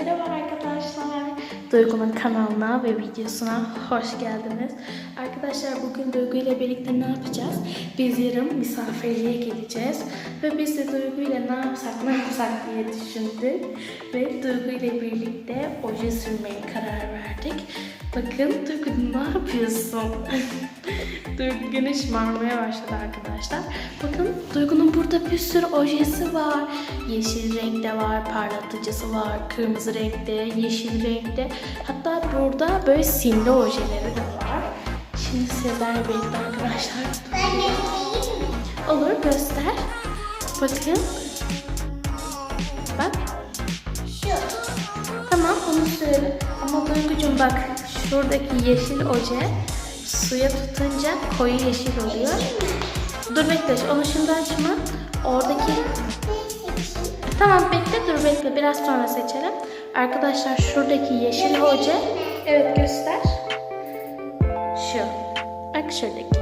Merhaba arkadaşlar. Duygu'nun kanalına ve videosuna hoş geldiniz. Arkadaşlar bugün Duygu ile birlikte ne yapacağız? Biz yarın misafirliğe geleceğiz. Ve biz de Duygu ile ne yapsak ne yapsak diye düşündük. Ve Duygu ile birlikte oje sürmeye karar verdik. Bakın Duygu ne yapıyorsun? Duygu güneş marmaya başladı arkadaşlar. Bakın Duygu'nun burada bir sürü ojesi var. Yeşil renkte var, parlatıcısı var, kırmızı renkte, yeşil renkte. Hatta burada böyle simli ojeleri de var. Şimdi sizlerle birlikte arkadaşlar. Ben? Olur göster. Bakın. Bak. Şu. Tamam onu sürelim. Ama Duygucuğum bak şuradaki yeşil oje suya tutunca koyu yeşil oluyor. Dur bekle onu şimdi açma. Oradaki Tamam bekle dur bekle biraz sonra seçelim. Arkadaşlar şuradaki yeşil oje evet göster. Şu. Bak şuradaki.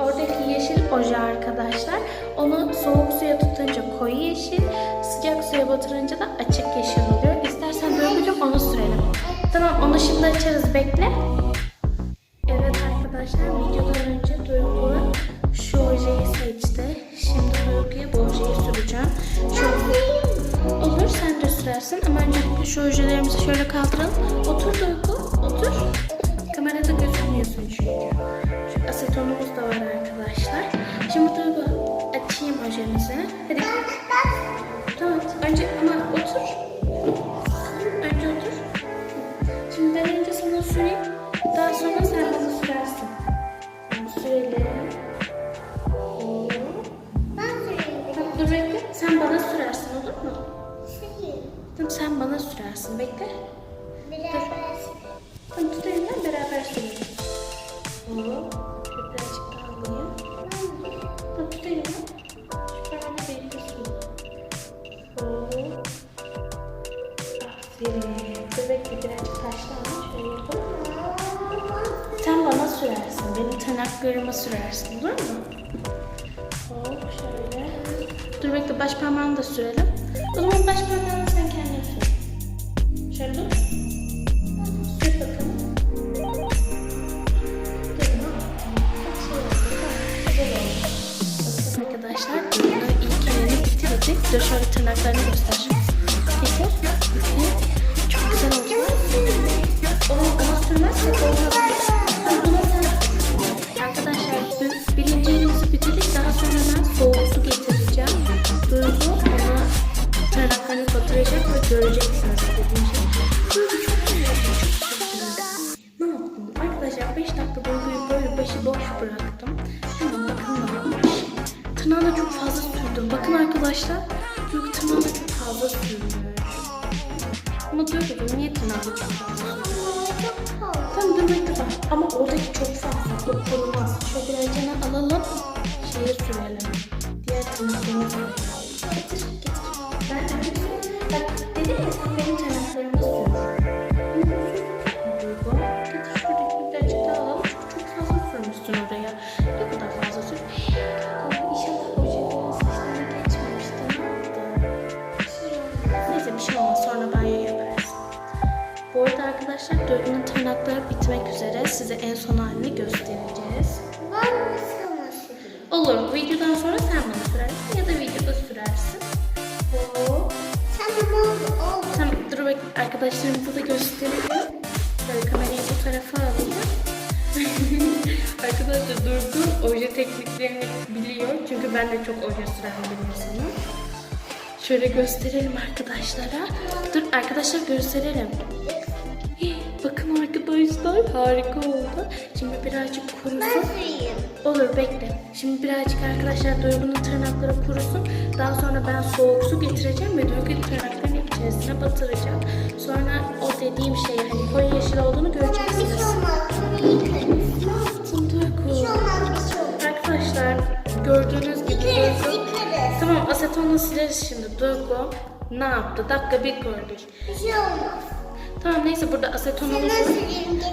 Oradaki yeşil oje arkadaşlar. Onu soğuk suya tutunca koyu yeşil, sıcak suya batırınca da açık yeşil şimdi açarız bekle. Evet arkadaşlar videodan önce Duygu şu ojeyi seçti. Şimdi Duygu'ya bu ojeyi süreceğim. Şöyle. Olur sen de sürersin ama öncelikle şu ojelerimizi şöyle kaldıralım. Bekle. Süreyim. Tamam tut elinden beraber sürelim. Hop. Şöyle Birazcık daha alayım. Tamam tut elinden. Şöyle birlikte sürelim. Hop. Aferin. Dur bekle birazcık taşlı ama şöyle yapalım. Sen bana sürersin. Benim tırnaklarıma sürersin. Olur mu? Hop şöyle. Dur bekle baş parmağını da sürelim. O zaman baş parmağını sen kendin sür. Tamam, güzel oldu. Bakın arkadaşlar bunu ilk yerini bitirdik. Dur şöyle tırnaklarını göster. Evet. Çok güzel oldu. Onu ona sürmezsek olmaz. Tırnağına çok fazla sürdüm. Bakın arkadaşlar. Duygu tırnağına çok fazla sürmüş. Ama Duygu niye tırnağına çok fazla. Tamam dur bekle bak. Ama oradaki çok fazla dokunulmaz. Şöyle birazcık alalım. Şeye sürelim. Diğer tırnaklarımı arkadaşlar Duygu'nun tırnakları bitmek üzere. Size en son halini göstereceğiz. Ben mi süreyim? Olur. Videodan sonra sen bana sürersin ya da videoda sürersin. Hop. Tamam oldu oldu. Tamam dur bak arkadaşlarımıza da göstereyim. Şöyle kamerayı bu tarafa alayım. arkadaşlar Duygu oje tekniklerini biliyor. Çünkü ben de çok oje süren bir insanım. Şöyle gösterelim arkadaşlara. Dur arkadaşlar gösterelim. Bakın arkadaşlar harika oldu. Şimdi birazcık Ben kurusun. süreyim. Olur bekle. Şimdi birazcık arkadaşlar Duygu'nun tırnakları kurusun. Daha sonra ben soğuk su getireceğim ve Duygu'nun tırnaklarının içerisine batıracağım. Sonra o dediğim şey hani koyu yeşil olduğunu Bir şey göreceksiniz. olmaz. Bunu yıkarız. Ne yaptın Bir Duygu? şey olmaz. Bir şey olmaz. Arkadaşlar gördüğünüz gibi Duygu... yıkarız. Tamam asetonla sileriz şimdi. Duygu ne yaptı? Dakika bir gördük. Bir şey olmaz. Tamam neyse burada asetonumuz var.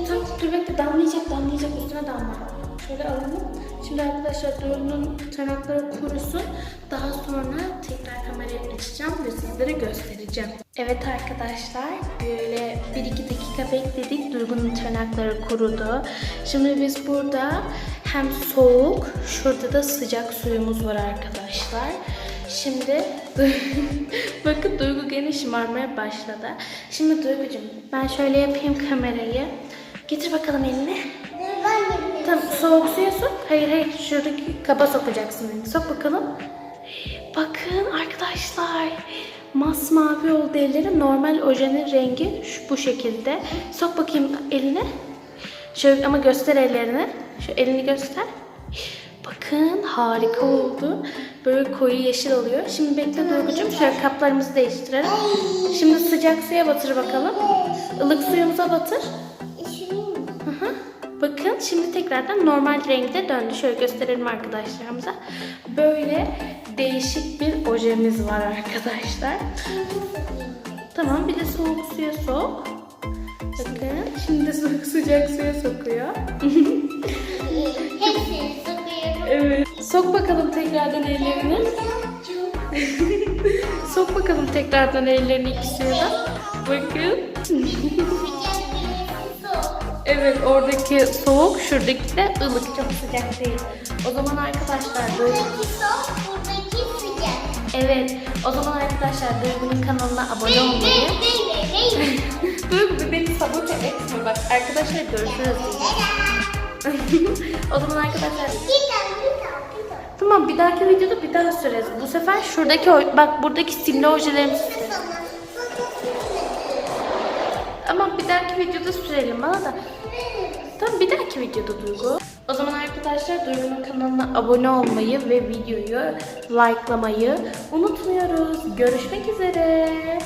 Tamam dur bekle damlayacak damlayacak üstüne damla. Şöyle alalım. Şimdi arkadaşlar Duygu'nun tırnakları kurusun. Daha sonra tekrar kamerayı açacağım ve sizlere göstereceğim. Evet arkadaşlar böyle 1-2 dakika bekledik. Duygu'nun tırnakları kurudu. Şimdi biz burada hem soğuk, şurada da sıcak suyumuz var arkadaşlar. Şimdi bakın Duygu gene şımarmaya başladı. Şimdi Duygucuğum ben şöyle yapayım kamerayı. Getir bakalım elini. Tamam soğuk suya sok. Hayır hayır şuradaki kaba sokacaksın elini. Sok bakalım. Bakın arkadaşlar. Masmavi oldu elleri. Normal ojenin rengi şu, bu şekilde. Sok bakayım eline. Şöyle ama göster ellerini. Şu elini göster. Bakın harika oldu. Böyle koyu yeşil oluyor. Şimdi bekle Duygucuğum. Şöyle kaplarımızı değiştirelim. Şimdi sıcak suya batır bakalım. Ilık suyumuza batır. Hı hı. Bakın şimdi tekrardan normal renkte döndü. Şöyle gösterelim arkadaşlarımıza. Böyle değişik bir ojemiz var arkadaşlar. Tamam bir de soğuk suya sok. Bakın şimdi de soğuk sıcak suya sokuyor. Evet. Sok bakalım tekrardan ellerini. Sok bakalım tekrardan ellerini ikisine de. Bakın. Evet oradaki soğuk, şuradaki de ılık. Çok sıcak değil. O zaman arkadaşlar böyle... Buradaki soğuk, buradaki sıcak. Evet. O zaman arkadaşlar Duygu'nun kanalına abone olmayı... Duygu beni sabote etme bak. Arkadaşlar görüşürüz. o zaman arkadaşlar... Tamam bir dahaki videoda bir daha süreriz. Bu sefer şuradaki bak buradaki simli ojelerimizi süreriz. Ama bir dahaki videoda sürelim bana da. Tamam bir dahaki videoda Duygu. O zaman arkadaşlar Duygu'nun kanalına abone olmayı ve videoyu likelamayı unutmuyoruz. Görüşmek üzere.